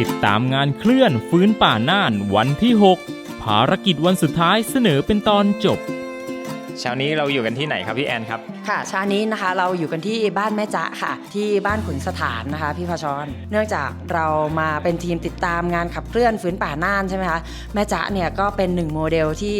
ติดตามงานเคลื่อนฟื้นป่าน่านวันที่ 6 ภารกิจวันสุดท้ายเสนอเป็นตอนจบ เช้านี้เราอยู่กันที่ไหนครับพี่แอนครับ ค่ะเช้านี้นะคะเราอยู่กันที่บ้านแม่จ๊ะค่ะ ที่บ้านขุนสถานนะคะ พี่พชรเนื่องจากเรามาเป็นทีมติดตามงานขับเคลื่อนฟื้นป่าน่านใช่ไหมคะแม่จ๊ะเนี่ยก็เป็นหนึ่งโมเดลที่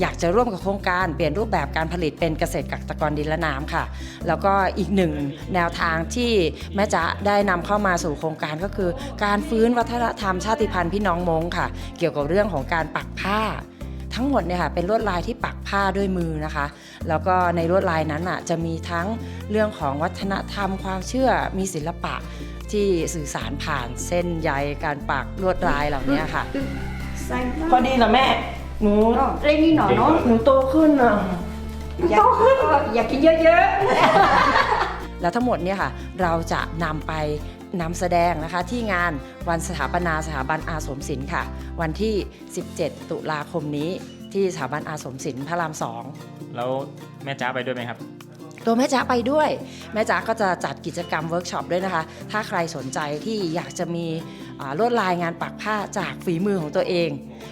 อยากจะร่วมกับโครงการเปลี่ยนรูปแบบการผลิตเป็นเกษตรกักตกรดินและน้ำค่ะ แล้วก็อีกหนึ่งแนวทางที่แม่จ๊ะได้นำเข้ามาสู่โครงการก็คือ การฟื้นวัฒนธรรมชาติพันธุ์พี่น้องมงค่ะ เกี่ยวกับเรื่องของการปักผ้า ทั้งหมดเนี่ยค่ะเป็นลวดลายที่ปักผ้าด้วยมือนะคะ แล้วก็ในลวดลายนั้นอะจะมีทั้งเรื่องของวัฒนธรรม ความเชื่อมีศิลปะที่สื่อสารผ่านเส้นใยการปักลวดลายเหล่านี้ค่ะ พอดีนะแม่หนูเล่นนี่หนอเนาะหนูโตขึ้นอะอยากอยากกินเยอะแล้วทั้งหมดเนี่ยค่ะ เราจะนำไป นำแสดงนะคะที่งานวันสถาปนาสถาบันอาสมศิลป์ค่ะ วันที่ 17 ตุลาคมนี้ที่สถาบันอาสมศิลป์พระรามสองแล้วแม่จ้าไปด้วยไหมครับ ตัวแม่จ๋าไปด้วย แม่จ๋าก็จะจัดกิจกรรมเวิร์กช็อปด้วยนะคะ ถ้าใครสนใจที่อยากจะมีอ่าลวดลายงานปักผ้าจากฝีมือของตัวเอง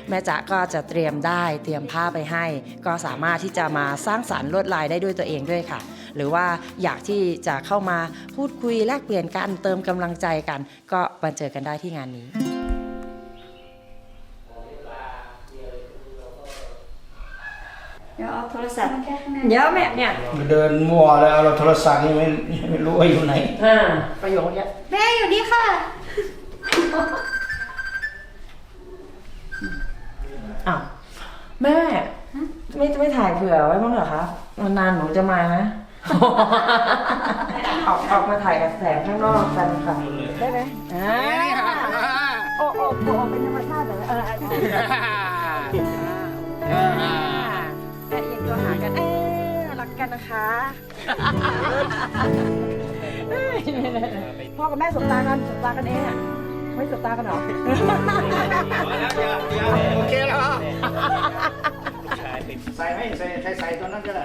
แม่จ๋าก็จะเตรียมได้เตรียมผ้าไปให้ ก็สามารถที่จะมาสร้างสารรค์ลวดลายได้ด้วยตัวเองด้วยค่ะ หรือว่าอยากที่จะเข้ามาพูดคุยแลกเปลี่ยนกันเติมกำลังใจกัน ก็มาเจอกันได้ที่งานนี้ๆเดี๋ยวเอาโทรศัพท์เดี๋ยวแม่เนี่ยเดินมั่วแล้วเราโทรศัพท์นี่ไม่ไม่รู้ว่าอยู่ไหนอ่าประโยคเนี้ยแม่อยู่นี่ค่ะอ้าวแม่ ไม่ไม่ถ่ายเผื่อไว้บ้างเหรอคะนานๆหนูจะมานะ ออกออกมาถ่ายกับแสงข้างนอกกันค่ะได้ไหมอ่าโอ้โอ้โอ้เป็นธรรมชาติเลยเออแม่เอียงตัวหากันเอ๊ะรักกันนะคะพ่อกับแม่สบตากันสบตากันเองอะไม่สบตากันหรอโอเคแล้วใส่ไหมใส่ใส่ใส่ตัวนั้นก็ได้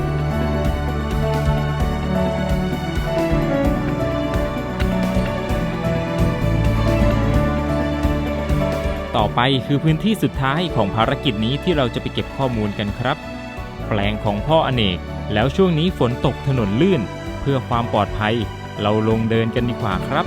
ต่อไปคือพื้นที่สุดท้ายของภารกิจนี้ที่เราจะไปเก็บข้อมูลกันครับ แปลงของพ่ออเนก แล้วช่วงนี้ฝนตกถนนลื่น เพื่อความปลอดภัย เราลงเดินกันดีกว่าครับ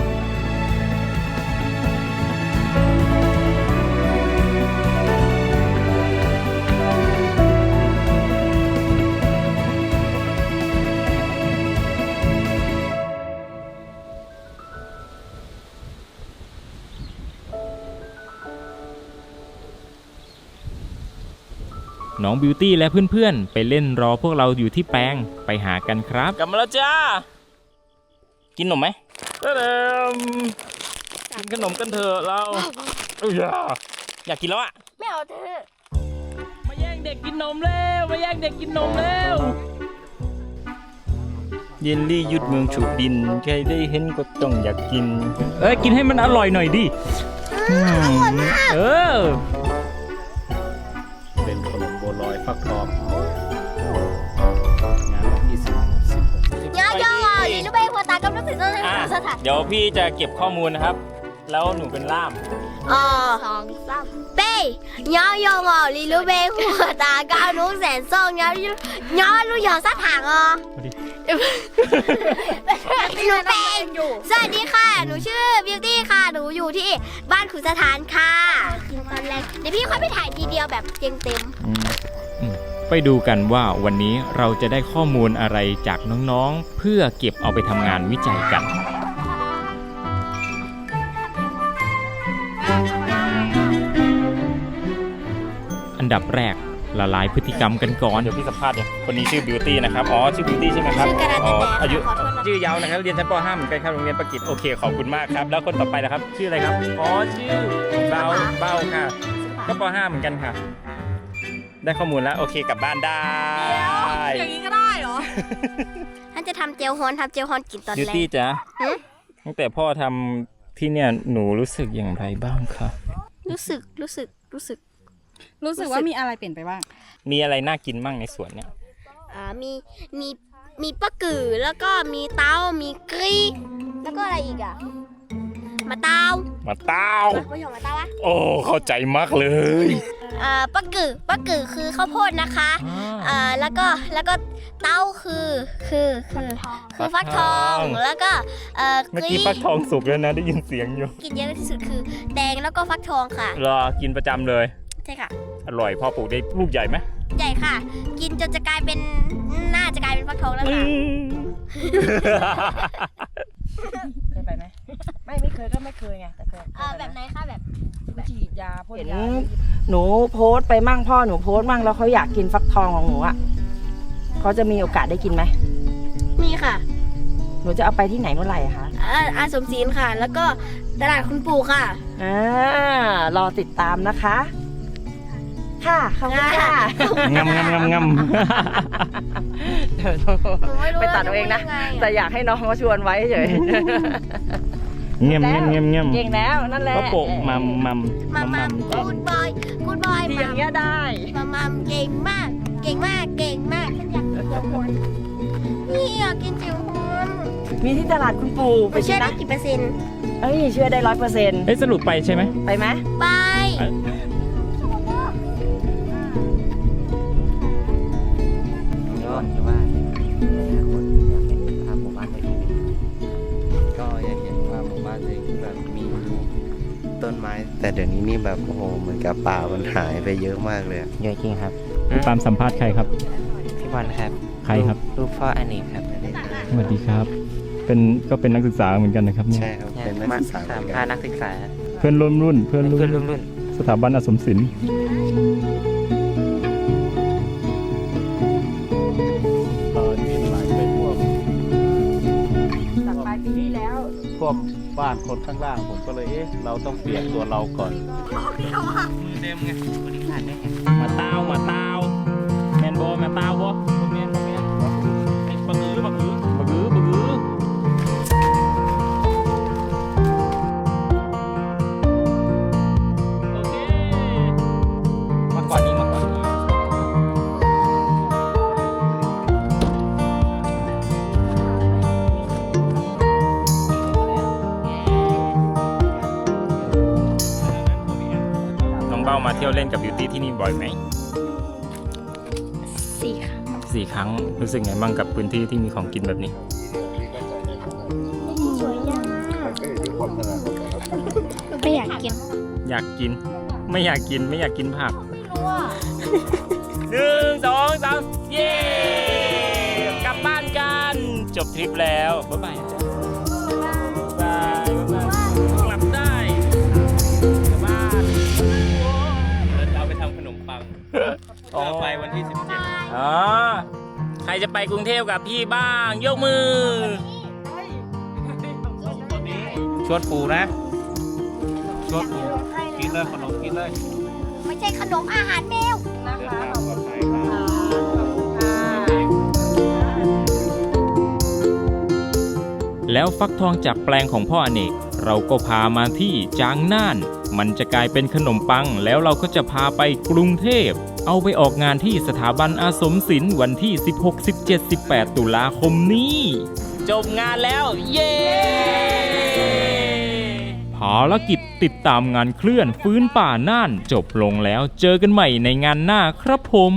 น้องบิวตี้และเพื่อนๆ ไปเล่นรอพวกเราอยู่ที่แปลงไปหากันครับ กลับมาแล้วจ้า กินขนมไหมเดิมกินขนมกันเถอะเราเอ้ยอยากกินแล้วอะไม่เอาเธอ มาแย่งเด็กกินนมแล้วมาแย่งเด็กกินนมแล้วเยลลี่ยุดเมืองฉุบดิน ใครได้เห็นก็ต้องอยากกิน เอ้ยกินให้มันอร่อยหน่อยดิ เออ ฟักทองงานวันที่สิบสิบหกยาย่อลีลูกเบ้หัวตากำลังถึงต้นอะสถานเดี๋ยวพี่จะเก็บข้อมูลนะครับ แล้วหนูเป็นล่าม อ๋อสองสามเป้ยอยองอลีลูกเบ้หัวตากำลังแสนส่งยอยอลูกยอสถานอ๋อ มาดิ หนูเป็นสวัสดีค่ะ หนูชื่อบิวตี้ค่ะ หนูอยู่ที่บ้านขุนสถานค่ะตอนแรกเดี๋ยวพี่ค่อยไปถ่ายทีเดียวแบบเต็มเต็มอืมอืมไปดูกันว่าวันนี้เราจะได้ข้อมูลอะไรจากน้องๆ เพื่อเก็บเอาไปทำงานวิจัยกัน อันดับแรก ละลายพฤติกรรมกันก่อน เดี๋ยวพี่สัมภาษณ์เนี่ยคนนี้ชื่อบิวตี้นะครับ อ๋อ ชื่อบิวตี้ใช่ไหมครับชื่อกระดาษอ๋อแต่อายุขอโทษนะ ชื่อยาวนะครับ เรียนชั้นป .5 เหมือนกันครับ โรงเรียนประกิตโอเค ขอบคุณมากครับ แล้วคนต่อไปนะครับ ชื่ออะไรครับ อ๋อ ชื่อเบาเบาค่ะ ก็ป .5 เหมือนกันค่ะ ได้ข้อมูลแล้ว โอเคกลับบ้านได้ อย่างนี้ก็ได้เหรอ ท่านจะทำเจลฮอนทำเจลฮอนกินตอนบิวแรตี้กจ๊ะหือ ตั้งแต่พ่อทำที่เนี่ย หนูรู้สึกอย่างไรบ้างคะ รู้สึก รู้สึก รู้สึก รู้สึกว่ามีอะไรเปลี่ยนไปบ้าง มีอะไรน่ากินบ้างในสวนเนี่ยอ่ามีมีมีปลากือแล้วก็มีเต้ามีกรีแล้วก็อะไรอีกอะมาเต้ามาเต้าไม่ยอมมาเต้าวะโอ้ เข้าใจมากเลยอ่าปลากือปลากือคือข้าวโพดนะคะอ่าแล้วก็แล้วก็เต้าคือคือคือคือฟักทองแล้วก็เอ่อเมื่อกกี้รีฟักทองสุกแล้วนะได้ยินเสียงอยู่ กินเยอะที่สุดคือ แดงแล้วก็ฟักทองค่ะ รอกินประจำเลย ใช่ค่ะ อร่อยพ่อปลูกได้ลูกใหญ่ไหมใหญ่ค่ะ กินจนจะกลายเป็นน่าจะกลายเป็นฟักทองแล้วค่ะ เคยไปไหมไม่ไม่เคยก็ไม่เคยไงแต่เคยเอ่อแบบไหนคะแบบ ฉีดยาพ่นยาหนูโพสต์ไปมั่งพ่อหนูโพสต์มั่งแล้วเขาอยากกินฟักทองของหนูอะเขาจะมีโอกาสได้กินไหมมีค่ะ หนูจะเอาไปที่ไหนเมื่อไหร่อะคะอาอาสมศรีนค่ะ แล้วก็ตลาดคุณปู่ค่ะ อ่ารอติดตามนะคะ ค่ะขอบคุณค่ะงำงำงำงเดี๋ยวต้องหนูไม่รู้ไปตัดเอาเองนะ แต่อยากให้น้องเขาชวนไว้เฉยำเงียบเงียบเงียบเงียบเก่งแล้วนั่นแหละพ่อโปะมัมมัมมามามัมกูดบอยกูดบอยที่อมาย่างเงี้ยได้มามาเก่งมาก เก่งมากเก่งมากฉันอยากกินเจียวฮอนนี่อยากกินเจียวฮอนมีที่ตลาดคุณปู่ไปไปชิเชื่มอได้นะกี่เปอร์เซ็นต์เอ้ยเชื่อได้ร้อยเปอร์เซ็นต์เอ้ยสรุปไปใช่ไหมไปไหมไป ก็คิดว่าในอนาคตอยากเห็นภาพหมู่บ้านตัวเองก็อยากเห็นว่าหมู่บ้านตัวเองที่แบบมีต้นไม้ แต่เดี๋ยวนี้นี่แบบโอ้โหเหมือนกับป่ามันหายไปเยอะมากเลยเยอะจริงครับพี่ปาล์มสัมภาษณ์ใครครับ พี่บอลครับใครครับลูกพ่ออเนกครับ สวัสดีครับ เป็นก็เป็นนักศึกษาเหมือนกันนะครับเนี่ยใช่ครับเป็นนักศึกษาเหมือนกันนักศึกษาเพื่อนร่วมรุ่น เพื่อนรุ่เพื่อนนรุ่นรุ่นสถาบันอสมศิลป์ วกบ้านคนข้างล่างผมก็เลยเอ๊ะเราต้องเปลี่ยนตัวเราก่อนเต็มไงมาตาวมาตาวแมนบอมาตาวบ มาเที่ยวเล่นกับบิวตี้ที่นี่บ่อยไหมสี่ค่ะสี่ครั้งรู้สึกไงบ้างกับพื้นที่ที่มีของกินแบบนี้ สวยยากไม่อยากกินอยากกิน ไม่อยากกินไม่อยากกินผักหนึ่งสองสามเย้กลับบ้านกัน จบทริปแล้วบ๊ายบายนะจ๊ะ 27อ๋อ ใครจะไปกรุงเทพกับพี่บ้าง ยกมือชวนปู่นะ ชวนปู่กินเลยขนมกินเลยไม่ใช่ขนมอาหารแมว เดินทลครัแล้วฟักทองจากแปลงของพ่ออเนก เราก็พามาที่จางน่าน มันจะกลายเป็นขนมปังแล้วเราก็จะพาไปกรุงเทพ เอาไปออกงานที่สถาบันอาสมศิลป์วันที่ 16 17 18 ตุลาคมนี้ จบงานแล้ว เย้ภารกิจติดตามงานเคลื่อนฟื้นป่าน่านจบลงแล้วเจอกันใหม่ในงานหน้าครับผม